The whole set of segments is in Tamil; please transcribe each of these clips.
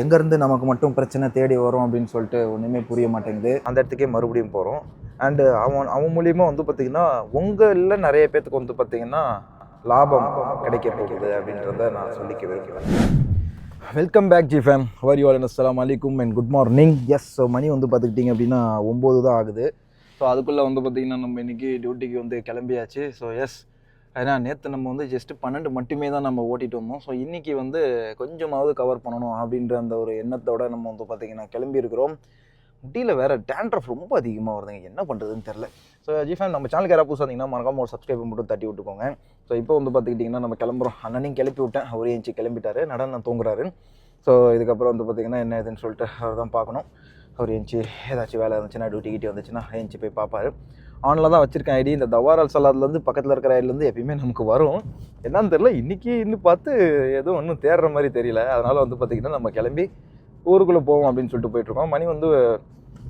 எங்கேருந்து நமக்கு மட்டும் பிரச்சனை தேடி வரும் அப்படின்னு சொல்லிட்டு ஒன்றுமே புரிய மாட்டேங்குது. அந்த இடத்துக்கே மறுபடியும் போகிறோம் அண்டு அவன் அவன் மூலியமாக வந்து பார்த்திங்கன்னா உங்களில் நிறைய பேர்த்துக்கு வந்து பார்த்திங்கன்னா லாபம் கிடைக்க போகுது அப்படின்றத நான் சொல்லிக்க விரும்புகிறேன். Welcome back G fam how are you all அஸ்லாம் அலைக்கும் and good morning yes so மணி வந்து பார்த்துக்கிட்டிங்க அப்படின்னா ஒம்பது தான் ஆகுது. ஸோ அதுக்குள்ளே வந்து பார்த்திங்கன்னா நம்ம இன்றைக்கி டியூட்டிக்கு வந்து கிளம்பியாச்சு. ஸோ எஸ் ஏன்னா நேற்று நம்ம வந்து ஜஸ்ட் பன்னெண்டு மட்டுமே தான் நம்ம ஓட்டிட்டு வந்தோம். ஸோ இன்றைக்கி வந்து கொஞ்சமாவது கவர் பண்ணணும் அப்படின்ற அந்த ஒரு எண்ணத்தோட நம்ம வந்து பார்த்திங்கன்னா கிளம்பியிருக்கிறோம் முடியல வேறு டேண்ட்ரஃப் ரொம்ப அதிகமாக வருதுங்க. என்ன பண்ணுறதுன்னு தெரில ஸோ ஜிஃபேன் நம்ம சேனலுக்கு யாராவது புதுசாக இருந்தீங்கன்னா மறக்காம ஒரு சப்ஸ்கிரைப் மட்டும் தட்டி விட்டுக்கோங்க. ஸோ இப்போ வந்து பார்த்துக்கிட்டிங்கன்னா நம்ம கிளம்புறோம். அண்ணனையும் கிளப்பி விட்டேன். அவரே எஞ்சி கிளம்பிட்டாரு. நடனம் தூங்குறாரு. ஸோ இதுக்கப்புறம் வந்து பார்த்திங்கன்னா என்ன ஏதுன்னு சொல்லிட்டு அவர் தான் பார்க்கணும். அவர் எஞ்சி ஏதாச்சும் வேலை இருந்துச்சுன்னா டியூட்டி கிட்டி வந்துச்சுன்னா எஞ்சி போய் பார்ப்பாரு. ஆனில் தான் வச்சுருக்கேன் ஐடி. இந்த தவாரால் சலாத்லேருந்து பக்கத்தில் இருக்கிற ஐடிலேருந்து எப்பயுமே நமக்கு வரும். என்னன்னு தெரில இன்றைக்கி இன்னும் பார்த்து எதுவும் ஒன்றும் தேடுற மாதிரி தெரியல. அதனால் வந்து பார்த்திங்கன்னா நம்ம கிளம்பி ஊருக்குள்ளே போவோம் அப்படின்னு சொல்லிட்டு போயிட்டுருக்கோம் மணி வந்து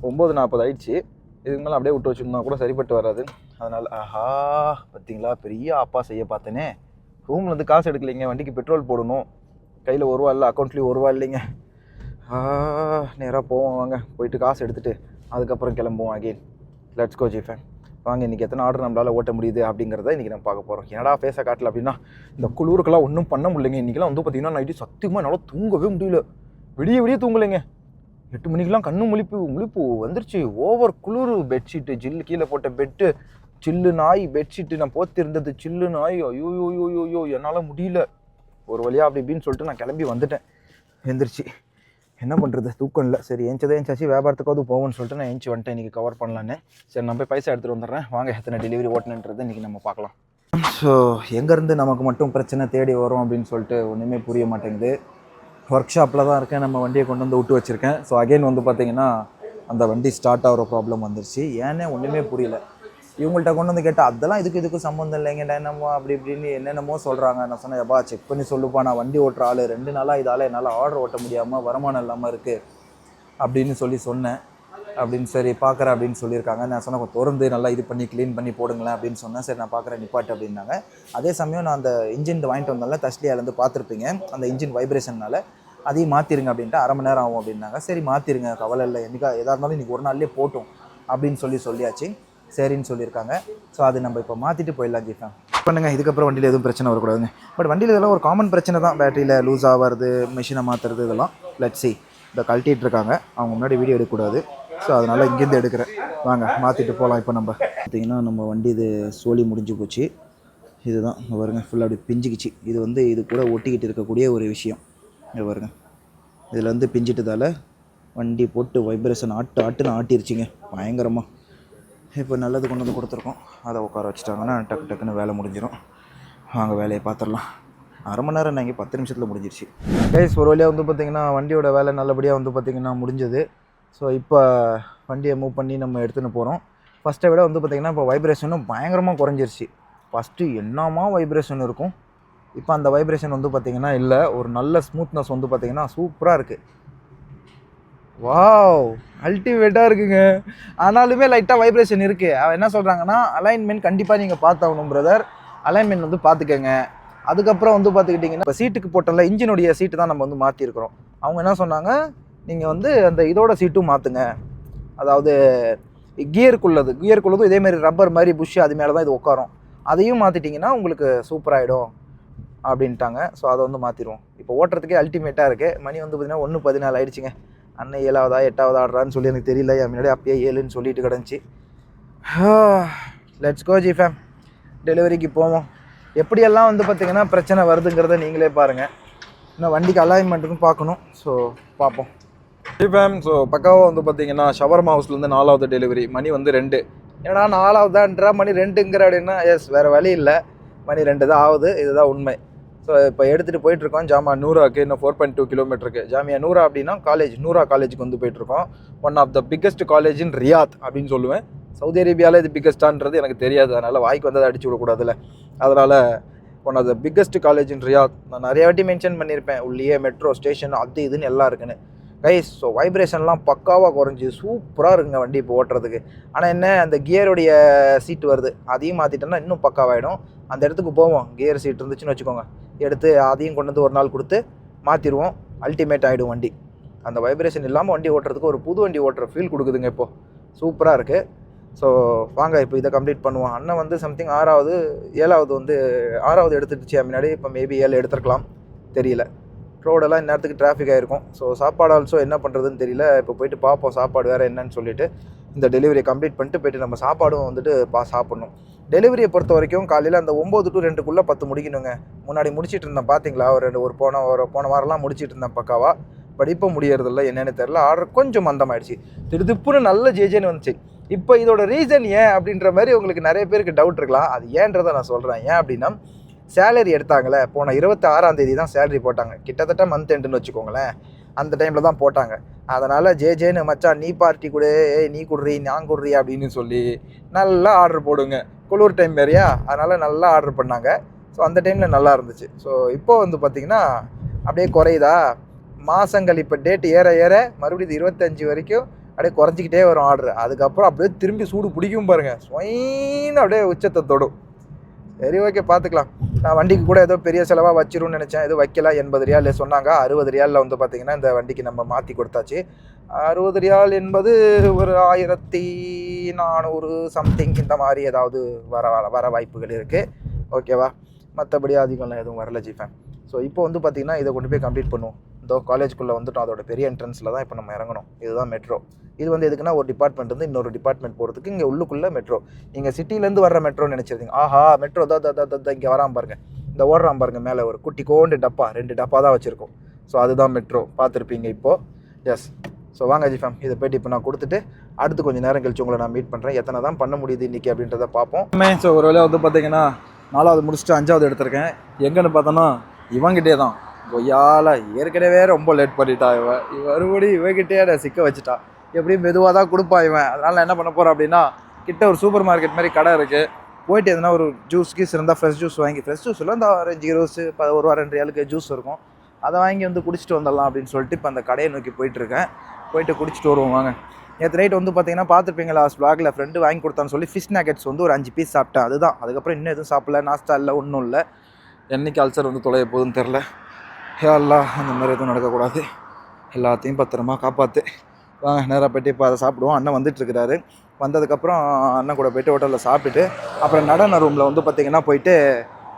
ஒம்பது நாற்பது ஆயிடுச்சு. இதுக்கு மேலே அப்படியே விட்டு வச்சுருந்தா கூட சரிப்பட்டு வராது. அதனால் ஆஹா பார்த்தீங்களா பெரிய அப்பா செய்ய பார்த்தேனே. ரூம்லேருந்து காசு எடுக்கலைங்க. வண்டிக்கு பெட்ரோல் போடணும். கையில் ஒரு ரூபா இல்லை அக்கௌண்ட்லேயும் ஒரு ரூபா இல்லைங்க. நேராக போவோம் வாங்க. போயிட்டு காசு எடுத்துகிட்டு அதுக்கப்புறம் கிளம்புவோம் அகெயின் லெட்ஸ் கோ ஜிஃபேன் வாங்க இன்றைக்கி எத்தனை ஆர்டர் நம்மளால் ஓட்ட முடியுது அப்படிங்கிறத இன்றைக்கி நம்ம பார்க்க போகிறோம் என்னடா ஃபேஸை காட்டல அப்படின்னா இந்த குளூருக்கெல்லாம் ஒன்றும் பண்ண முடியலைங்க. இன்றைக்கெல்லாம் வந்து பார்த்திங்கன்னா நைட்டு சத்தியமாக என்னால் தூங்கவே முடியல. விடிய விடிய தூங்கலைங்க. எட்டு மணிக்கெலாம் கண்ணு முழிப்பு முழிப்பு வந்துருச்சு. ஓவர் குளிர் பெட்ஷீட்டு ஜில்லு கீழே போட்ட பெட்டு சில்லு நாய் பெட்ஷீட்டு நான் போத்திருந்தது சில்லு நாய். ஐயோ யோ யோ யோ என்னால் முடியல. ஒரு வழியாக அப்படி இப்படின்னு சொல்லிட்டு நான் கிளம்பி வந்துட்டேன். எந்திரிச்சு. என்ன பண்ணுறது தூக்கம் இல்லை. சரி ஏஞ்சதே ஏஞ்சாச்சு வியாபாரத்துக்காவது போவோம்னு சொல்லிட்டு நான் ஏஞ்சி வந்துட்டேன். இன்றைக்கி கவர் பண்ணலான்னு. சரி நான் போய் பைசா எடுத்துகிட்டு வந்துடுறேன். வாங்க எத்தனை டெலிவரி ஓட்டணுன்றது இன்றைக்கி நம்ம பார்க்கலாம். ஸோ எங்கேருந்து நமக்கு மட்டும் பிரச்சனை தேடி வரும் அப்படின்னு சொல்லிட்டு ஒன்றுமே புரிய மாட்டேங்குது. ஒர்க் ஷாப்பில் தான் இருக்கேன். நம்ம வண்டியை கொண்டு வந்து விட்டு வச்சுருக்கேன். ஸோ அகைன் வந்து பார்த்திங்கன்னா அந்த வண்டி ஸ்டார்ட் ஆகிற ப்ராப்ளம் வந்துருச்சு. ஏன்னே ஒன்றுமே புரியல. இவங்கள்ட்ட கொண்டு வந்து கேட்டால் அதெல்லாம் இதுக்கு இதுக்கு சம்மந்தம் இல்லைங்கடா என்னமோ அப்படி இப்படின்னு என்னென்னமோ சொல்கிறாங்க நான் சொன்னேன் எப்பா செக் பண்ணி சொல்லுப்பா நான் வண்டி ஓட்டுற ஆள். ரெண்டு நாளாக இதால் என்னால் ஆர்டர் ஓட்ட முடியாமல் வருமானம் இல்லாமல் இருக்குது அப்படின்னு சொல்லி சொன்னேன். அப்படின்னு சரி பார்க்குறேன் அப்படின்னு சொல்லியிருக்காங்க. நான் சொன்னேன் திறந்து நல்லா இது பண்ணி க்ளீன் பண்ணி போடுங்களேன் அப்படின்னு சொன்னேன். சரி நான் பார்க்குறேன் நிப்பாட்டு அப்படின்னாங்க. அதே சமயம் நான் அந்த இன்ஜின் வாங்கிட்டு வந்தால தஸ்லியாலேருந்து பார்த்துருப்பீங்க அந்த இன்ஜின் வைப்ரேஷனால் அதையும் மாற்றிருங்க அப்படின்ட்டு அரை மணி நேரம் ஆகும் அப்படின்னாங்க. சரி மாற்றிருங்க கவலை இல்லை என்றைக்கா எதாக இருந்தாலும் இன்றைக்கி ஒரு நாள்லேயே போட்டும் அப்படின்னு சொல்லி சொல்லியாச்சு. சரின்னு சொல்லியிருக்காங்க. ஸோ அது நம்ம இப்போ மாற்றிட்டு போயிடலாம் ஜீஃபா. பண்ணுங்க இதுக்கப்புறம் வண்டியில் எதுவும் பிரச்சனை வரக்கூடாதுங்க. பட் வண்டியில் இதெல்லாம் ஒரு காமன் பிரச்சனை தான். பேட்டரியில் லூஸ் ஆகிறது மிஷினை மாற்றுறது இதெல்லாம். லட்சி இதை கழட்டிட்டு இருக்காங்க. அவங்க முன்னாடி வீடியோ எடுக்கக்கூடாது. ஸோ அதனால் இங்கேருந்து எடுக்கிறேன். வாங்க மாற்றிட்டு போகலாம் இப்போ நம்ம. பார்த்தீங்கன்னா நம்ம வண்டி இது சோலி முடிஞ்சு போச்சு. இதுதான் வருங்க பாருங்க ஃபுல்லாக அப்படி பிஞ்சிக்கிச்சு. இது வந்து இது கூட ஒட்டிக்கிட்டு இருக்கக்கூடிய ஒரு விஷயம். இங்கே பாருங்க. இதில் வந்து பிஞ்சிட்டதால் வண்டி போட்டு வைப்ரேஷன் ஆட்டு ஆட்டுன்னு ஆட்டிருச்சுங்க. பயங்கரமாக இப்போ நல்லது கொண்டு வந்து கொடுத்துருக்கோம். அதை உட்கார வச்சுட்டாங்கன்னா டக்கு டக்குன்னு வேலை முடிஞ்சிடும் வாங்க வேலையை பார்த்துடலாம். அரை மணி நேரம் இங்கே பத்து நிமிஷத்தில் முடிஞ்சிருச்சு. கைஸ் ஒரு வழியாக வந்து பார்த்திங்கன்னா வண்டியோட வேலை நல்லபடியாக வந்து பார்த்திங்கன்னா முடிஞ்சது. ஸோ இப்போ வண்டியை மூவ் பண்ணி நம்ம எடுத்துன்னு போகிறோம் ஃபஸ்ட்டை விட வந்து பார்த்திங்கன்னா இப்போ வைப்ரேஷனும் பயங்கரமாக குறைஞ்சிருச்சு. ஃபஸ்ட்டு என்னமா வைப்ரேஷன் இருக்கும்? இப்போ அந்த வைப்ரேஷன் வந்து பார்த்திங்கன்னா இல்லை ஒரு நல்ல ஸ்மூத்னஸ் வந்து பார்த்திங்கன்னா சூப்பராக இருக்குது வாவ் அல்டிமேட்டாக இருக்குங்க. ஆனாலுமே லைட்டாக வைப்ரேஷன் இருக்குது அவன் என்ன சொல்கிறாங்கன்னா அலைன்மெண்ட் கண்டிப்பாக நீங்கள் பார்த்தாகணும் பிரதர் அலைன்மெண்ட் வந்து பார்த்துக்கங்க. அதுக்கப்புறம் வந்து பார்த்துக்கிட்டிங்கன்னா இப்போ சீட்டுக்கு போட்டல இன்ஜினுடைய சீட்டு தான் நம்ம வந்து மாற்றிருக்கிறோம் அவங்க என்ன சொன்னாங்க நீங்கள் வந்து அந்த இதோட சீட்டும் மாற்றுங்க அதாவது கியருக்குள்ளது கியருக்குள்ளதும் இதேமாரி ரப்பர் மாதிரி புஷ் அது மேலே தான் இது உட்காரும். அதையும் மாற்றிட்டிங்கன்னா உங்களுக்கு சூப்பராகிடும் அப்படின்ட்டாங்க. ஸோ அதை வந்து மாற்றிடுவோம் இப்போ ஓட்டுறதுக்கே அல்டிமேட்டாக இருக்குது மணி வந்து பார்த்திங்கன்னா ஒன்று பதினாலு ஆயிடுச்சுங்க. அண்ணன் ஏழாவதா எட்டாவது ஆடுறான்னு சொல்லி எனக்கு தெரியல. என் முன்னாடி அப்பயே ஏழுன்னு சொல்லிட்டு கிடந்துச்சு. லெட்ஸ் கோ ஜி ஃபேம் டெலிவரிக்கு போவோம். எப்படியெல்லாம் வந்து பார்த்திங்கன்னா பிரச்சனை வருதுங்கிறத நீங்களே பாருங்கள் இன்னும் வண்டிக்கு அலைன்மெண்ட்டுக்கும் பார்க்கணும். ஸோ பார்ப்போம். ஜி ஃபேம் ஸோ பக்காவாக வந்து பார்த்தீங்கன்னா ஷவர்மா ஹவுஸ்லேருந்து நாலாவது டெலிவரி மணி வந்து ரெண்டு. ஏன்னா நாலாவதான்றா மணி ரெண்டுங்கிற அப்படின்னா எஸ் வேறு வழி இல்லை. மணி ரெண்டு தான் ஆகுது இதுதான் உண்மை. ஸோ இப்போ எடுத்துகிட்டு போயிட்டுருக்கோம். ஜாமா நூறாக்கு இன்னும் ஃபோர் பாயிண்ட் டூ கிலோமீட்டருக்கு ஜாமியா நூறா அப்படின்னா காலேஜ் நூறா காலேஜுக்கு வந்து போயிட்டுருக்கோம். One of the biggest college in Riyadh அப்படின்னு சொல்லுவேன். சவுதி அரேபியாவில் இது பிக்கஸ்டான்றது எனக்கு தெரியாது. அதனால் வாய்க்கு வந்ததை அடிச்சு விடக்கூடாதுல்ல அதனால் one of the biggest college in Riyadh நான் நிறைய வாட்டி மென்ஷன் பண்ணியிருப்பேன். உள்ளே மெட்ரோ ஸ்டேஷன் அது இதுன்னு எல்லாம் இருக்குன்னு. கைஸ் ஸோ வைப்ரேஷன்லாம் பக்காவாக குறைஞ்சி சூப்பராக இருக்குங்க வண்டி இப்போ ஓட்டுறதுக்கு. ஆனால் என்ன அந்த கியருடைய சீட்டு வருது. அதையும் மாற்றிட்டோன்னா இன்னும் பக்காவாகிடும் அந்த இடத்துக்கு போவோம். கியர் சீட் இருந்துச்சுன்னு வச்சுக்கோங்க. எடுத்து அதையும் கொண்டு வந்து ஒரு நாள் கொடுத்து மாற்றிடுவோம் அல்டிமேட் ஆகிடும் வண்டி. அந்த வைப்ரேஷன் இல்லாமல் வண்டி ஓட்டுறதுக்கு ஒரு புது வண்டி ஓட்டுற ஃபீல் கொடுக்குதுங்க இப்போது சூப்பராக இருக்குது ஸோ வாங்க இப்போ இதை கம்ப்ளீட் பண்ணுவோம். அண்ணன் வந்து சம்திங் ஆறாவது ஏழாவது வந்து ஆறாவது எடுத்துடுச்சு முன்னாடி. இப்போ மேபி ஏழு எடுத்துருக்கலாம். தெரியல. ரோடெல்லாம் இந்நேரத்துக்கு டிராஃபிக் ஆகிருக்கும் ஸோ சாப்பாடு ஆல்சோ என்ன பண்ணுறதுன்னு தெரியல. இப்போ போயிட்டு பார்ப்போம் சாப்பாடு வேறு என்னன்னு சொல்லிட்டு. இந்த டெலிவரியை கம்ப்ளீட் பண்ணிட்டு போயிட்டு நம்ம சாப்பாடும் வந்துட்டு பா சாப்பிட்ணும். டெலிவரியை பொறுத்த வரைக்கும் காலையில் அந்த ஒம்பது டு ரெண்டுக்குள்ளே பத்து முடிக்கணுங்க. முன்னாடி முடிச்சிட்டு இருந்தேன் பார்த்தீங்களா ஒரு ரெண்டு ஒரு போன ஒரு போன வாரம்லாம் முடிச்சிட்டு இருந்தேன் பக்காவா. பட் இப்போ முடியறதில்ல என்னென்னு தெரில ஆர்டர் கொஞ்சம் மந்தமாயிடுச்சு. திருதுப்புன்னு நல்ல ஜேஜேன்னு வந்துச்சு. இப்போ இதோட ரீசன் ஏன் அப்படின்ற மாதிரி உங்களுக்கு நிறைய பேருக்கு டவுட் இருக்கலாம். அது ஏன்றதை நான் சொல்கிறேன் ஏன் அப்படின்னா சேலரி எடுத்தாங்களே போன இருபத்தி ஆறாம் தேதி தான் சேலரி போட்டாங்க. கிட்டத்தட்ட மந்த் எண்டுன்னு வச்சுக்கோங்களேன். அந்த டைமில் தான் போட்டாங்க. அதனால் ஜே ஜேன்னு மச்சான் நீ பார்ட்டி கொடு. ஏய் நீ குடுறி நான் குடுறி அப்படின்னு சொல்லி நல்லா ஆர்டர் போடுங்க. குளிர் டைம் வேறையா? அதனால் நல்லா ஆர்டர் பண்ணாங்க. ஸோ அந்த டைமில் நல்லா இருந்துச்சு. ஸோ இப்போ வந்து பார்த்திங்கன்னா அப்படியே குறையுதா? மாதங்கள் இப்போ டேட் ஏற ஏற மறுபடியும் இது இருபத்தஞ்சி வரைக்கும் அப்படியே குறைஞ்சிக்கிட்டே வரும் ஆர்டர் அதுக்கப்புறம் அப்படியே திரும்பி சூடு பிடிக்கும் பாருங்கள் ஸ்வைன்னு அப்படியே உச்சத்தை தொடும். சரி ஓகே பார்த்துக்கலாம். நான் வண்டிக்கு கூட ஏதோ பெரிய செலவாக வச்சிரும்னு நினச்சேன். எதுவும் வைக்கல. எண்பது ரியால் சொன்னாங்க. அறுபது ரியாலில் வந்து பார்த்திங்கன்னா இந்த வண்டிக்கு நம்ம மாற்றி கொடுத்தாச்சு. அறுபது ரியால் என்பது ஒரு ஆயிரத்தி நானூறு சம்திங் இந்த மாதிரி ஏதாவது வர வர வர வாய்ப்புகள் இருக்குது ஓகேவா மற்றபடி அதிகம்லாம் எதுவும் வரல ஜிஃபேன் ஸோ இப்போ வந்து பார்த்திங்கன்னா இதை கொண்டு போய் கம்ப்ளீட் பண்ணுவோம். இதோ காலேஜ்குள்ளே வந்துட்டோம். அதோட பெரிய என்ட்ரன்ஸில் தான் இப்போ நம்ம இறங்கணும். இதுதான் மெட்ரோ இது வந்து எதுக்குன்னா ஒரு டிபார்ட்மெண்ட் வந்து இன்னொரு டிபார்ட்மெண்ட் போகிறதுக்கு இங்கே உள்ளுக்குள்ளே மெட்ரோ இங்கே சிட்டிலேருந்து வர்ற மெட்ரோன்னு நினச்சிருந்தீங்க ஆஹா மெட்ரோ தான் தா இங்கே வராமல் பாருங்க. இந்த ஓடுறான் பாருங்க மேலே ஒரு குட்டி கோண்டு டப்பா ரெண்டு டப்பா தான் வச்சுருக்கோம். ஸோ அதுதான் மெட்ரோ பார்த்துருப்பீங்க இப்போது எஸ் ஸோ வாங்க ஜிஃபேம் இதை போய்ட்டு இப்போ நான் கொடுத்துட்டு அடுத்து கொஞ்சம் நேரம் கழிச்சு உங்களை நான் மீட் பண்ணுறேன் எத்தனை தான் பண்ண முடியுது இன்றைக்கி அப்படின்றத பார்ப்போம். ஸோ ஒரு வேலை வந்து பார்த்தீங்கன்னா நாலாவது முடிச்சுட்டு அஞ்சாவது எடுத்திருக்கேன். எங்கன்னு பார்த்தோன்னா இவங்கிட்டே தான். பொய்யால ஏற்கனவே ரொம்ப லேட் பண்ணிட்டா இவன். இவன் மறுபடியும் இவகிட்டே நான் சிக்க வச்சுட்டா எப்படியும் மெதுவாக தான் கொடுப்பா இவன். அதனால் நான் என்ன பண்ண போகிறேன் அப்படின்னா கிட்ட ஒரு சூப்பர் மார்க்கெட் மாதிரி கடை இருக்குது போயிட்டு எதுனா ஒரு ஜூஸ் கீஸ் இருந்தால் ஃப்ரெஷ் ஜூஸ் வாங்கி ஃப்ரெஷ் ஜூஸில் இந்த அஞ்சு ரோஸ் இப்போ ஒரு ரெண்டு ஏழுக்கு ஜூஸ் இருக்கும். அதை வாங்கி வந்து குடிச்சிட்டு வந்துடலாம் அப்படின்னு சொல்லிட்டு இப்போ அந்த கடையை நோக்கி போயிட்டுருக்கேன் போயிட்டு குடிச்சிட்டு வருவோம் வாங்க. நேற்று நைட் வந்து பார்த்தீங்கன்னா பார்த்துருப்பீங்களா ஸ்லாகில் ஃப்ரெண்டு வாங்கி கொடுத்தான்னு சொல்லி ஃபிஷ் நகெட்ஸ் வந்து ஒரு அஞ்சு பீஸ் சாப்பிட்டேன். அதுதான். அதுக்கப்புறம் இன்னும் எதுவும் சாப்பிடல நாஸ்டா இல்லை ஒன்றும் இல்லை. என்னைக்கு அல்சர் வந்து தொலைய போகுதுன்னு தெரில எல்லாம் அந்த மாதிரி எதுவும் நடக்கக்கூடாது. எல்லாத்தையும் பத்திரமா காப்பாற்று வாங்க நேராக போயிட்டு இப்போ அதை சாப்பிடுவோம். அண்ணன் வந்துட்டுருக்கிறாரு. வந்ததுக்கப்புறம் அண்ணன் கூட போயிட்டு ஹோட்டலில் சாப்பிட்டுட்டு அப்புறம் நடன ரூமில் வந்து பார்த்திங்கன்னா போயிட்டு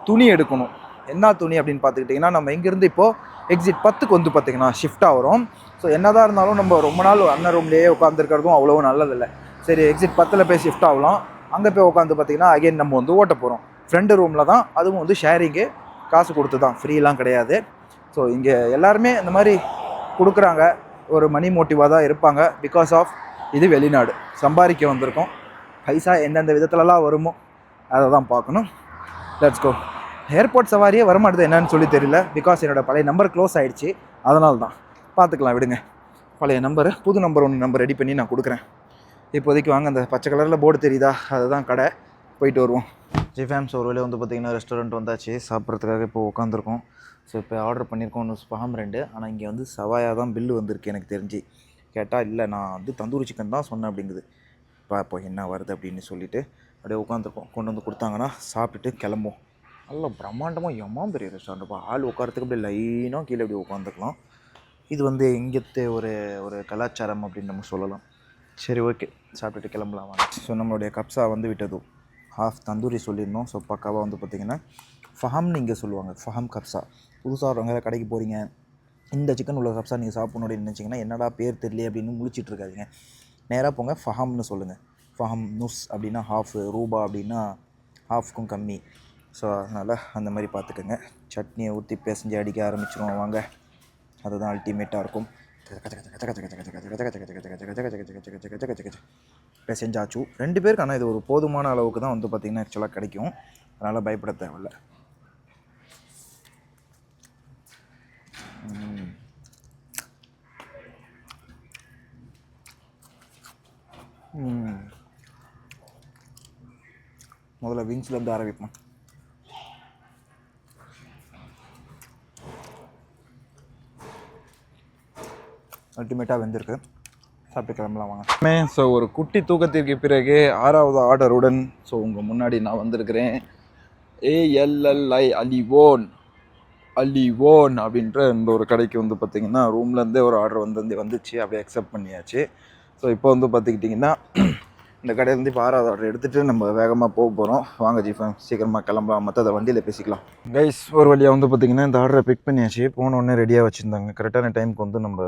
துணி எடுக்கணும். என்ன துணி அப்படின்னு பார்த்துக்கிட்டிங்கன்னா நம்ம இங்கேருந்து இப்போது எக்ஸிட் பத்துக்கு வந்து பார்த்திங்கன்னா ஷிஃப்ட் வரும். ஸோ என்னதான் இருந்தாலும் நம்ம ரொம்ப நாள் அண்ணன் ரூம்லேயே உட்காந்துருக்கிறதும் அவ்வளோ நல்லதில்லை. சரி எக்ஸிட் பத்தில் போய் ஷிஃப்ட் ஆகலாம். அங்கே போய் உட்காந்து பார்த்திங்கன்னா அகைன் நம்ம வந்து ஓட்ட போகிறோம் ஃப்ரெண்டு ரூமில் தான் அதுவும் வந்து ஷேரிங்கு காசு கொடுத்து தான் ஃப்ரீலாம் கிடையாது. ஸோ இங்கே எல்லாருமே இந்த மாதிரி கொடுக்குறாங்க. ஒரு மணி மோட்டிவாக தான் இருப்பாங்க. பிகாஸ் ஆஃப் இது வெளிநாடு. சம்பாதிக்க வந்திருக்கோம். பைசா எந்தெந்த விதத்துலலாம் வருமோ அதை தான் பார்க்கணும். லெட்ஸ் கோ ஏர்போர்ட் சவாரியே வரமாட்டுது என்னன்னு சொல்லி தெரியல. பிகாஸ் என்னோட பழைய நம்பர் க்ளோஸ் ஆகிடுச்சு அதனால தான். பார்த்துக்கலாம் விடுங்க. பழைய நம்பரு புது நம்பர் ஒன்று நம்பர் ரெடி பண்ணி நான் கொடுக்குறேன். இப்போதைக்கு வாங்க அந்த பச்சை கலரில் போர்டு தெரியுதா? அதுதான் கடை. போயிட்டு வருவோம். ஜி ஃபேம்ஸ் ஒரு வேலையை வந்து பார்த்திங்கன்னா ரெஸ்டாரண்ட் வந்தாச்சு சாப்பிட்றதுக்காக இப்போ உட்காந்துருக்கோம் ஸோ இப்போ ஆர்டர் பண்ணியிருக்கோம் ஒன்று ஸ்பாம் ரெண்டு. ஆனால் இங்கே வந்து சவாயாக தான் பில்லு வந்திருக்கு எனக்கு தெரிஞ்சு. கேட்டால் இல்லை நான் வந்து தந்தூரி சிக்கன் தான் சொன்னேன் அப்படிங்குது. இப்போ என்ன வருது அப்படின்னு சொல்லிவிட்டு அப்படியே உட்காந்துருக்கோம் கொண்டு வந்து கொடுத்தாங்கன்னா சாப்பிட்டுட்டு கிளம்புவோம். நல்லா பிரம்மாண்டமாக எம்மா பெரிய ரெஸ்டாரண்ட்ப்பா ஆள் உட்காரத்துக்கு அப்படியே லைனாக கீழே அப்படியே உட்காந்துக்கலாம் இது வந்து இங்கത്തെ ஒரு ஒரு கலாச்சாரம் அப்படின்னு நம்ம சொல்லலாம். சரி ஓகே சாப்பிட்டுட்டு கிளம்பலாம். ஸோ நம்மளுடைய கப்ஸா வந்து விட்டதும். ஹாஃப் தந்தூரி சொல்லியிருந்தோம். ஸோ பக்காவாக வந்து பார்த்திங்கன்னா ஃபஹம்னு இங்கே சொல்லுவாங்க. ஃபஹம் கப்ஸா புதுசாக வரவங்க கடைக்கு போகிறீங்க இந்த சிக்கன் உள்ள கப்ஸா நீங்கள் சாப்பிடணும் அப்படின்னு நினச்சிங்கன்னா என்னடா பேர் தெரியல அப்படின்னு முழிச்சிட்டு இருக்காதீங்க. நேராக போங்க ஃபஹம்னு சொல்லுங்கள் ஃபஹம் நுஸ் அப்படின்னா ஹாஃப் ரூபா அப்படின்னா ஹாஃப்க்கும் கம்மி. ஸோ அதனால் அந்த மாதிரி பார்த்துக்கோங்க சட்னியை ஊற்றி பேசஞ்சு அடிக்க ஆரம்பிச்சிருவோம் வாங்க. அதுதான் அல்டிமேட்டாக இருக்கும். பிசைஞ்சாச்சு. ரெண்டு பேருக்கு ஆனால் இது ஒரு போதுமான அளவுக்கு தான் வந்து பார்த்திங்கன்னா ஆக்சுவலாக கிடைக்கும். அதனால் பயப்பட தேவையில்ல. முதல்ல விங்ஸ்லேருந்து ஆரம்பிப்போம். அல்டிமேட்டாக வெந்திருக்கு. சாப்பிட்டு கிளம்பலாம் வாங்க ஸோ ஒரு குட்டி தூக்கத்திற்கு பிறகு ஆறாவது ஆர்டருடன் ஸோ உங்கள் முன்னாடி நான் வந்திருக்கிறேன். ஏஎல்எல்ஐ அலிவோன் அலி ஓன் அப்படின்ற இந்த ஒரு கடைக்கு வந்து பார்த்திங்கன்னா ரூம்லேருந்தே ஒரு ஆர்டர் வந்து வந்துச்சு அப்படியே அக்செப்ட் பண்ணியாச்சு. ஸோ இப்போ வந்து பார்த்துக்கிட்டிங்கன்னா இந்த கடையிலேருந்து இப்போ ஆறாவது ஆர்டர் எடுத்துகிட்டு நம்ம வேகமாக போக போகிறோம் வாங்க ஜீஃபன் சீக்கிரமாக கிளம்பலாம். மற்ற அதை வண்டியில் பேசிக்கலாம். கைஸ் ஒரு வழியாக வந்து பார்த்திங்கன்னா இந்த ஆர்டரை பிக் பண்ணியாச்சு. போன உடனே ரெடியாக வச்சுருந்தாங்க. கரெக்டான டைமுக்கு வந்து நம்ம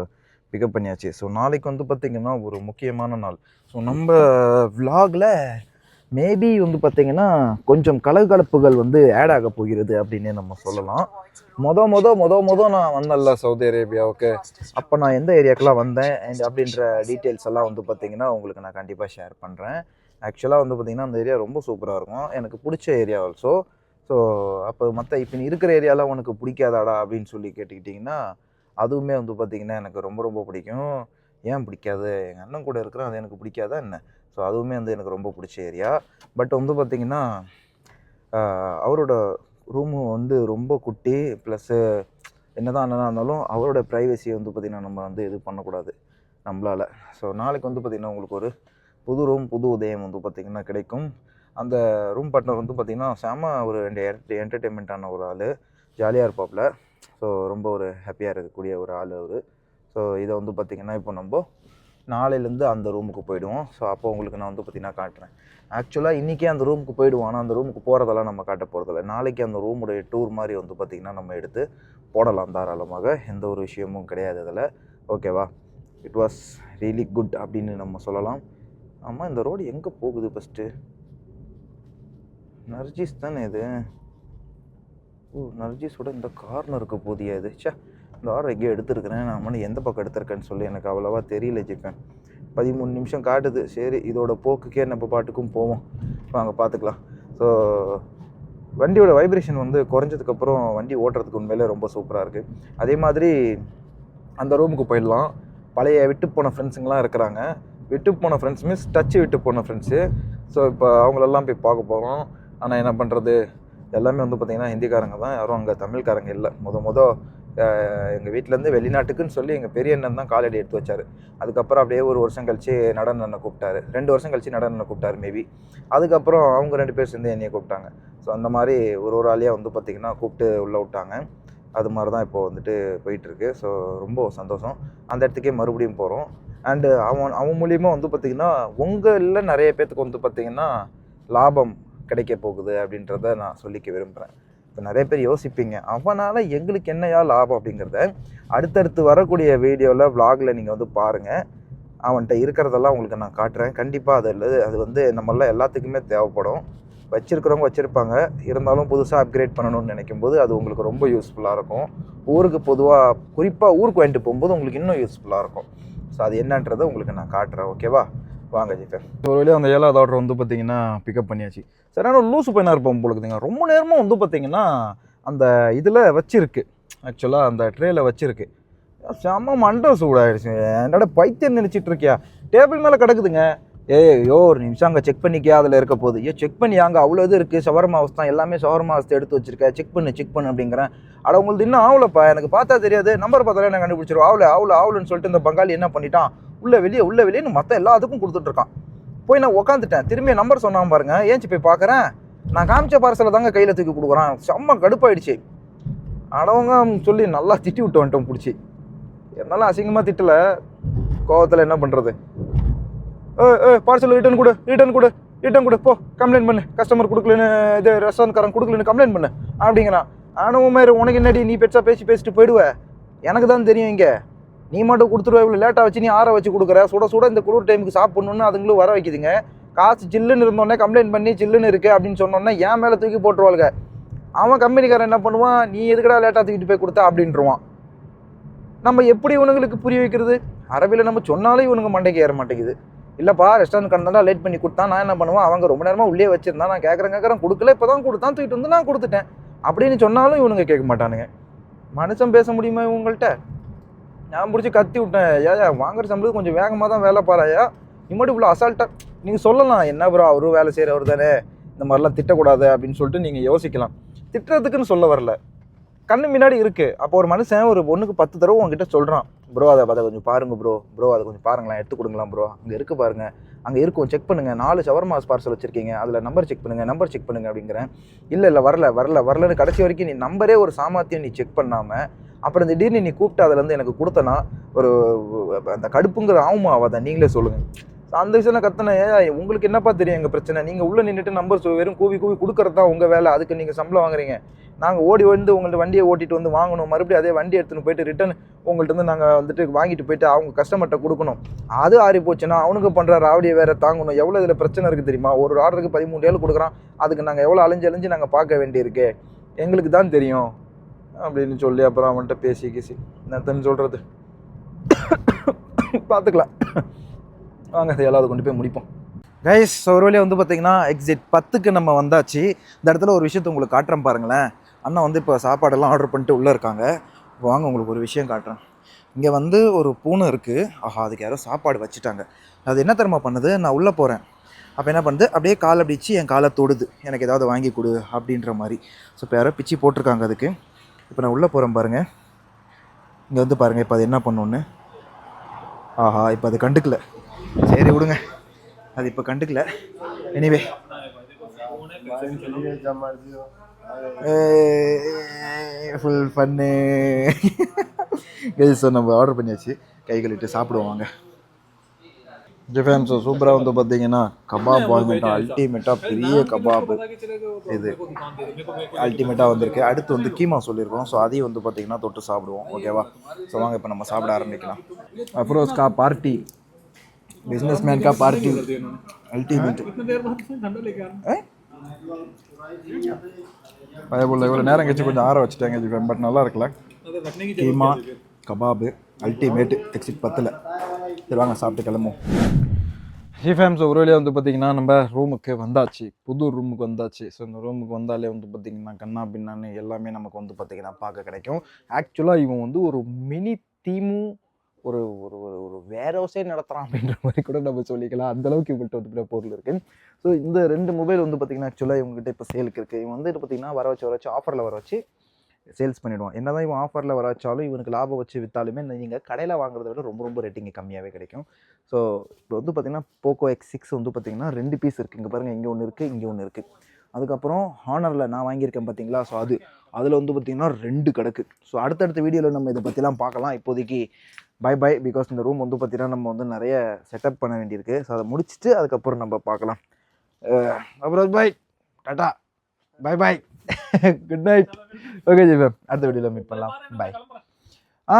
பிக்கப் பண்ணியாச்சு. ஸோ நாளைக்கு வந்து பார்த்திங்கன்னா ஒரு முக்கியமான நாள். ஸோ நம்ம விலாகில் மேபி வந்து பார்த்திங்கன்னா கொஞ்சம் கலகலப்புகள் வந்து ஆட் ஆக போகிறது அப்படின்னே நம்ம சொல்லலாம். மொத மொத மொத மொத நான் வந்தேன்ல சவுதி அரேபியாவுக்கு அப்போ நான் எந்த ஏரியாக்கெலாம் வந்தேன் அண்ட் அப்படின்ற டீட்டெயில்ஸ் எல்லாம் வந்து பார்த்திங்கன்னா உங்களுக்கு நான் கண்டிப்பாக ஷேர் பண்ணுறேன் ஆக்சுவலாக வந்து பார்த்திங்கன்னா அந்த ஏரியா ரொம்ப சூப்பராக இருக்கும். எனக்கு பிடிச்ச ஏரியா ஆல்சோ ஸோ அப்போ மற்ற இப்போ நீ இருக்கிற ஏரியாலாம் உனக்கு பிடிக்காதாடா அப்படின்னு சொல்லி கேட்டுக்கிட்டிங்கன்னா அதுவுமே வந்து பார்த்திங்கன்னா எனக்கு ரொம்ப ரொம்ப பிடிக்கும். ஏன் பிடிக்காது? எங்கள் அண்ணன் கூட இருக்கிறேன் அது எனக்கு பிடிக்காதா என்ன? ஸோ அதுவுமே வந்து எனக்கு ரொம்ப பிடிச்ச ஏரியா. பட் வந்து பார்த்திங்கன்னா அவரோட ரூமு வந்து ரொம்ப குட்டி ப்ளஸ்ஸு என்னதான் அண்ணனாக இருந்தாலும் அவரோட ப்ரைவசியை வந்து பார்த்திங்கன்னா நம்ம வந்து இது பண்ணக்கூடாது. நம்மளால். ஸோ நாளைக்கு வந்து பார்த்திங்கன்னா உங்களுக்கு ஒரு புது ரூம் புது உதயம் வந்து பார்த்திங்கன்னா கிடைக்கும். அந்த ரூம் பார்ட்னர் வந்து பார்த்திங்கன்னா செம ஒரு என்டர்டெயின்மெண்ட்டான ஒரு ஆள். ஜாலியாக இருப்பாப்புல ஸோ ரொம்ப ஒரு ஹாப்பியாக இருக்கக்கூடிய ஒரு ஆள் அவர். ஸோ இதை வந்து பார்த்திங்கன்னா இப்போ நம்ம நாளையிலேருந்து அந்த ரூமுக்கு போயிடுவோம். ஸோ அப்போ உங்களுக்கு நான் வந்து பார்த்திங்கன்னா காட்டுறேன். ஆக்சுவலாக இன்றைக்கே அந்த ரூமுக்கு போயிடுவோம். ஆனால் அந்த ரூமுக்கு போகிறதெல்லாம் நம்ம காட்ட போகிறதில்ல நாளைக்கு அந்த ரூமுடைய டூர் மாதிரி வந்து பார்த்திங்கன்னா நம்ம எடுத்து போடலாம் தாராளமாக. எந்த ஒரு விஷயமும் கிடையாது அதில் ஓகேவா இட் வாஸ் ரியலி குட் அப்படின்னு நம்ம சொல்லலாம். ஆமாம் இந்த ரோடு எங்கே போகுது ஃபஸ்ட்டு நர்ஜிஸ் தானே இது? ஓ நர்ஜிஸோட இந்த கார்னருக்கு போதியா இது? ச்சே இந்த ஆர்டர் எங்கேயோ எடுத்திருக்கிறேன். நான் மணி எந்த பக்கம் எடுத்திருக்கேன்னு சொல்லி எனக்கு அவ்வளோவா தெரியல ஜிப்பேன் பதிமூணு நிமிஷம் காட்டுது. சரி இதோட போக்குக்கே நம்ம பாட்டுக்கும் போவோம். வாங்க பார்த்துக்கலாம் ஸோ வண்டியோட வைப்ரேஷன் வந்து குறைஞ்சதுக்கப்புறம் வண்டி ஓட்டுறதுக்கு உண்மையிலே ரொம்ப சூப்பராக இருக்குது அதே மாதிரி அந்த ரூமுக்கு போயிடலாம். பழைய விட்டு போன ஃப்ரெண்ட்ஸுங்களாம் இருக்கிறாங்க. விட்டு போன ஃப்ரெண்ட்ஸ் மீன்ஸ் டச்சு விட்டு போன ஃப்ரெண்ட்ஸு ஸோ இப்போ அவங்களெல்லாம் போய் பார்க்க போகிறோம் ஆனால் என்ன பண்ணுறது எல்லாமே வந்து பார்த்திங்கன்னா ஹிந்திக்காரங்க தான். யாரும் அங்கே தமிழ்காரங்க இல்லை. முத முத எங்கள் வீட்டிலேருந்து வெளிநாட்டுக்குன்னு சொல்லி எங்கள் பெரிய அண்ணன் தான் காலடி எடுத்து வச்சார். அதுக்கப்புறம் அப்படியே ஒரு வருஷம் கழித்து நடன அண்ணனை கூப்பிட்டாரு. ரெண்டு வருஷம் கழித்து நடன அண்ணனை கூப்பிட்டாரு மேபி அதுக்கப்புறம் அவங்க ரெண்டு பேர் சேர்ந்து என்னையை கூப்பிட்டாங்க. ஸோ அந்த மாதிரி ஒரு ஒரு ஆளையாக வந்து பார்த்திங்கன்னா கூப்பிட்டு உள்ளே விட்டாங்க. அது மாதிரி தான் இப்போது வந்துட்டு போயிட்டுருக்கு. ஸோ ரொம்ப சந்தோஷம். அந்த இடத்துக்கே மறுபடியும் போகிறோம் அண்டு அவன் அவன் மூலியமாக வந்து பார்த்திங்கன்னா உங்களில் நிறைய பேர்த்துக்கு வந்து பார்த்திங்கன்னா லாபம் கிடைக்க போகுது அப்படின்றத நான் சொல்லிக்க விரும்புகிறேன் இப்போ நிறைய பேர் யோசிப்பீங்க அவனால் எங்களுக்கு என்னையா லாபம் அப்படிங்கிறத அடுத்தடுத்து வரக்கூடிய வீடியோவில் vlogல நீங்கள் வந்து பாருங்கள் அவன்கிட்ட இருக்கிறதெல்லாம் உங்களுக்கு நான் காட்டுறேன். கண்டிப்பாக அதில் அது வந்து நம்மளாம் எல்லாத்துக்குமே தேவைப்படும். வச்சுருக்கிறவங்க வச்சுருப்பாங்க. இருந்தாலும் புதுசாக அப்கிரேட் பண்ணணும்னு நினைக்கும் போது அது உங்களுக்கு ரொம்ப யூஸ்ஃபுல்லாக இருக்கும். ஊருக்கு பொதுவாக குறிப்பாக ஊருக்கு வாங்கிட்டு போகும்போது உங்களுக்கு இன்னும் யூஸ்ஃபுல்லாக இருக்கும். ஸோ அது என்னன்றதை உங்களுக்கு நான் காட்டுறேன். ஓகேவா வாங்க ஜிஃபர் ஒரு வழியாக அந்த ஏழாவது ஆர்டர் வந்து பார்த்தீங்கன்னா பிக்கப் பண்ணியாச்சு. சரி ஆனால் லூஸ் பையனாக இருப்போம் பொழுதுங்க ரொம்ப நேரமாக வந்து பார்த்தீங்கன்னா அந்த இதில் வச்சிருக்கு. ஆக்சுவலாக அந்த ட்ரேயில் வச்சிருக்கு. செம்ம மண்டை சூடாயிடுச்சு. என்னோட பைத்தியம் நினச்சிட்டு இருக்கியா? டேபிள் மேலே கிடக்குதுங்க. ஏய் யோ ஒரு நிமிஷம் அங்கே செக் பண்ணிக்கியா? அதில் இருக்க போகுது. ஏ செக் பண்ணி அங்கே அவ்வளோ இது இருக்குது சவரமா ஹவுஸ் எல்லாமே சவரமா அவஸ்தை எடுத்து வச்சிருக்க. செக் பண்ணு செக் பண்ணு அப்படிங்கிறேன். அட உங்களுக்கு இன்னும் ஆகலப்பா எனக்கு பார்த்தா தெரியாது. நம்பர் பார்த்தாலே நான் கண்டுபிடிச்சிருவோம் ஆவல ஆவல ஆவலன்னு சொல்லிட்டு இந்த பங்காளி என்ன பண்ணிட்டான்? உள்ளே வெளியே உள்ளே வெளியேன்னு மற்ற எல்லாத்துக்கும் கொடுத்துட்ருக்கான் போய் நான் உட்காந்துட்டேன் திரும்பி நம்பர் சொன்னான் பாருங்க. ஏன்ச்சி போய் பார்க்குறேன் நான் காமிச்ச பார்சலை தாங்க கையில் தூக்கி கொடுக்குறான். செம்ம கடுப்பாயிடுச்சு. அடவங்க சொல்லி நல்லா திட்டி விட்டு வந்துட்டோம் பிடிச்சி. என்னாலும் அசிங்கமாக திட்டல. கோவத்தில் என்ன பண்ணுறது ஏ ஏ பார்சல் ரிட்டன் கொடு ரிட்டர்ன் கொடு ரிட்டன் கொடு. போ கம்ப்ளைண்ட் பண்ணு. கஸ்டமர் கொடுக்கலன்னு இது ரெஸ்டாரண்ட்காரன் கொடுக்கலன்னு கம்ப்ளைண்ட் பண்ணு. அப்படிங்கிறான். ஆனால் மாதிரி உனக்கு என்னடி? நீ பெருசாக பேசி பேசிட்டு போயிடுவ? எனக்கு தான் தெரியும் இங்கே. நீ மட்டும் கொடுத்துருவா இவ்வளோ லேட்டாக வச்சு நீ ஆற வச்சு கொடுக்குற. சுட சுட இந்த குளிர் டைமுக்கு சாப்பிட்ணுன்னு அதுங்களும் வர வைக்குதுங்க. காசு சில்லுன்னு இருந்தோடனே கம்ப்ளைண்ட் பண்ணி சில்லுன்னு இருக்குது அப்படின்னு சொன்னோன்னே என் மேலே தூக்கி போட்டுருவாளுங்க. அவன் கம்பெனிக்காரன் என்ன பண்ணுவான்? நீ எதுக்கடா லேட்டாக தூக்கிட்டு போய் கொடுத்தா அப்படின்ட்டுருவான் நம்ம எப்படி இவனுங்களுக்கு புரிய வைக்கிறது? அரபியில் நம்ம சொன்னாலும் இவனுங்க மண்டைக்கு ஏற மாட்டேங்குது. இல்லைப்பா ரெஸ்டாரண்ட் கண்டா லேட் பண்ணி கொடுத்தா நான் என்ன பண்ணுவேன்? அவங்க ரொம்ப நேரமாக உள்ளே வச்சிருந்தா நான் கேட்குறேன் கேட்குறேன் கொடுக்கல. இப்போ தான் கொடுத்தான் தூக்கிட்டு வந்து நான் கொடுத்துட்டேன். அப்படின்னு சொன்னாலும் இவனுங்க கேட்க மாட்டானுங்க. மனுஷன் பேச முடியுமா இவங்கள்ட்ட? நான் பிடிச்சி கத்தி விட்டேன். ஏயா வாங்குற சம்பளத்துக்கு கொஞ்சம் வேகமாக தான் வேலை பாராயா இம்மாட்டி இவ்வளோ அசால்ட்டாக நீங்கள் சொல்லலாம் என்ன ப்ரோ அவரும் வேலை செய்கிறவர் தானே. இந்த மாதிரிலாம் திட்டக்கூடாது அப்படின்னு சொல்லிட்டு நீங்கள் யோசிக்கலாம். திட்டுறதுக்குன்னு சொல்ல வரல. கண்ணு முன்னாடி இருக்குது அப்போ ஒரு மனுஷன் ஒரு பொண்ணுக்கு பத்து தடவை உங்ககிட்ட சொல்கிறான் ப்ரோ அதை அதை கொஞ்சம் பாருங்கள் ப்ரோ ப்ரோ அதை கொஞ்சம் பாருங்களேன். எடுத்து கொடுங்களா ப்ரோ அங்கே இருக்குது பாருங்கள் அங்கே இருக்கும். செக் பண்ணுங்கள் நாலு ஷவர்மாஸ் பார்சல் வச்சுருக்கீங்க. அதில் நம்பர் செக் பண்ணுங்கள் நம்பர் செக் பண்ணுங்க அப்படிங்கிறேன். இல்லை இல்லை வரல வரல வரலன்னு கடைசி வரைக்கும் நீ நம்பரே ஒரு சாமர்த்தியம் நீ செக் பண்ணாமல் அப்புறம் திடீர்னு நீ கூப்பிட்டு அதுலேருந்து எனக்கு கொடுத்தனா ஒரு அந்த கடுப்புங்கிற ஆகுமா ஆகாத நீங்களே சொல்லுங்க. அந்த விஷயம் கத்தனை உங்களுக்கு என்னப்பா தெரியும் எங்கள் பிரச்சனை? நீங்கள் உள்ளே நின்றுட்டு நம்பர் வெறும் கூவி கூவி கொடுக்குறது தான் உங்கள் வேலை? அதுக்கு நீங்கள் சம்பளம் வாங்குறீங்க. நாங்கள் ஓடி வந்து உங்கள்ட்ட வண்டியை ஓட்டிட்டு வந்து வாங்கணும். மறுபடியும் அதே வண்டி எடுத்துன்னு போயிட்டு ரிட்டர்ன் உங்கள்கிட்ட வந்து நாங்கள் வந்துட்டு வாங்கிட்டு போயிட்டு அவங்க கஸ்டமர்கிட்ட கொடுக்கணும். அது ஆறி போச்சுன்னா அவனுக்கு பண்ணுற ராவடியை வேறு தாங்கணும். எவ்வளோ இதில் பிரச்சனை இருக்குது தெரியுமா? ஒரு ஆர்டருக்கு பதிமூணு ஏழு கொடுக்குறான். அதுக்கு நாங்கள் எவ்வளோ அலைஞ்சு அலைஞ்சு நாங்கள் பார்க்க வேண்டியிருக்கு. எங்களுக்கு தான் தெரியும். அப்படின்னு சொல்லி அப்புறம் அவன்கிட்ட பேசி கீசி. என்னத்தன்னு சொல்கிறது பார்த்துக்கலாம் வாங்க இது ஏழாவது கொண்டு போய் முடிப்போம். கைஸ் ஒரு வழியாக வந்து பார்த்திங்கன்னா எக்ஸிட் பத்துக்கு நம்ம வந்தாச்சு. இந்த இடத்துல ஒரு விஷயத்தை உங்களுக்கு காட்டுறேன் பாருங்களேன். அண்ணா வந்து இப்போ சாப்பாடெல்லாம் ஆர்டர் பண்ணிட்டு உள்ளே இருக்காங்க. இப்போ வாங்க உங்களுக்கு ஒரு விஷயம் காட்டுறேன். இங்கே வந்து ஒரு பூனை இருக்குது ஆஹா அதுக்கு யாரோ சாப்பாடு வச்சுட்டாங்க. அது என்ன தெரியுமா பண்ணுது? நான் உள்ளே போகிறேன் அப்போ என்ன பண்ணுது? அப்படியே காலை பிடிச்சி என் காலை தொடுது. எனக்கு ஏதாவது வாங்கி கொடு அப்படின்ற மாதிரி. ஸோ இப்போ யாரோ பிச்சு போட்டிருக்காங்க அதுக்கு. இப்போ நான் உள்ளே போகிறேன் பாருங்கள் இங்கே வந்து பாருங்கள் இப்போ அது என்ன பண்ணுன்னு ஆஹா இப்போ அது கண்டுக்கல. சரி விடுங்க. அது இப்போ கண்டுக்கல. எனிவே ஃபுல் ஃபன்னு சார் நம்ம ஆர்டர் பண்ணியாச்சு. கை கழுவிட்டு சாப்பிடுவோம் டிஃபென்ஸ் சூப்பராக வந்து பார்த்தீங்கன்னா கபாப் பாயிண்ட் அல்டிமேட்டாக பெரிய கபாப் இது அல்டிமேட்டாக வந்திருக்கு. அடுத்து வந்து கீமா சொல்லியிருக்கோம். ஸோ அதையும் வந்து பார்த்தீங்கன்னா தொட்டு சாப்பிடுவோம். ஓகேவா ஸோ வாங்க இப்போ நம்ம சாப்பிட ஆரம்பிக்கலாம். அப்ரோஸ்கா பார்ட்டி பிஸ்னஸ் மேன்கா பார்ட்டி அல்டிமேட் பயபுள்ள இவ்வளோ நேரம் கழிச்சு கொஞ்சம் ஆற வச்சுட்டேங்க பட் நல்லா இருக்கல கீமா கபாபு அல்டிமேட் எக்ஸிட் பத்தில். சரி வாங்க சாப்பிட்டு கிளம்புவோம். ஜிஃபேம்ஸ் ஒரு வழியாக வந்து பார்த்தீங்கன்னா நம்ம ரூமுக்கு வந்தாச்சு. புது ரூமுக்கு வந்தாச்சு. ஸோ இந்த ரூமுக்கு வந்தாலே வந்து பார்த்தீங்கன்னா கண்ணா பின்னான்னு எல்லாமே நமக்கு வந்து பார்த்தீங்கன்னா பார்க்க கிடைக்கும். ஆக்சுவலாக இவன் வந்து ஒரு மினி தீமும் ஒரு ஒரு ஒரு ஒரு வேற ஹவுஸே நடத்துகிறான் அப்படின்ற மாதிரி கூட நம்ம சொல்லிக்கலாம். அந்தளவுக்கு இவங்கள்ட்ட வந்து பொருள் இருக்குது ஸோ இந்த ரெண்டு மொபைல் வந்து பார்த்தீங்கன்னா ஆக்சுவலாக இவங்ககிட்ட இப்போ சேலுக்கு இருக்குது இவன் வந்து பார்த்தீங்கன்னா வர வச்சு வர வச்சு ஆஃபரில் வர வச்சு சேல்ஸ் பண்ணிவிடுவான் என்ன தான் இவன் ஆஃபரில் வர வச்சாலும் இவனுக்கு லாபம் வச்சு விற்றாலுமே நீங்கள் கடையில் வாங்குறத விட ரொம்ப ரொம்ப ரேட்டிங் கம்மியாகவே கிடைக்கும். ஸோ இப்போ வந்து பார்த்தீங்கன்னா போக்கோ எக்ஸ் சிக்ஸ் வந்து பார்த்திங்கன்னா ரெண்டு பீஸ் இருக்குது இங்கே பாருங்கள் இங்கே ஒன்று இருக்குது இங்கே ஒன்று இருக்குது அதுக்கப்புறம் ஹானரில் நான் வாங்கியிருக்கேன் பார்த்தீங்களா ஸோ அது அதில் வந்து பார்த்திங்கன்னா ரெண்டு கிடக்கு ஸோ அடுத்தடுத்த வீடியோவில் நம்ம இதை பற்றிலாம் பார்க்கலாம். இப்போதைக்கு பை பை பிகாஸ் இந்த ரூம் வந்து பார்த்தீங்கன்னா நம்ம வந்து நிறைய செட்டப் பண்ண வேண்டியிருக்கு. ஸோ அதை முடிச்சுட்டு அதுக்கப்புறம் நம்ம பார்க்கலாம். அப்புறம் bye tata bye bye good night okay ji ma'am அடுத்த வீடியோவில் மீட் பண்ணலாம். பை ஆ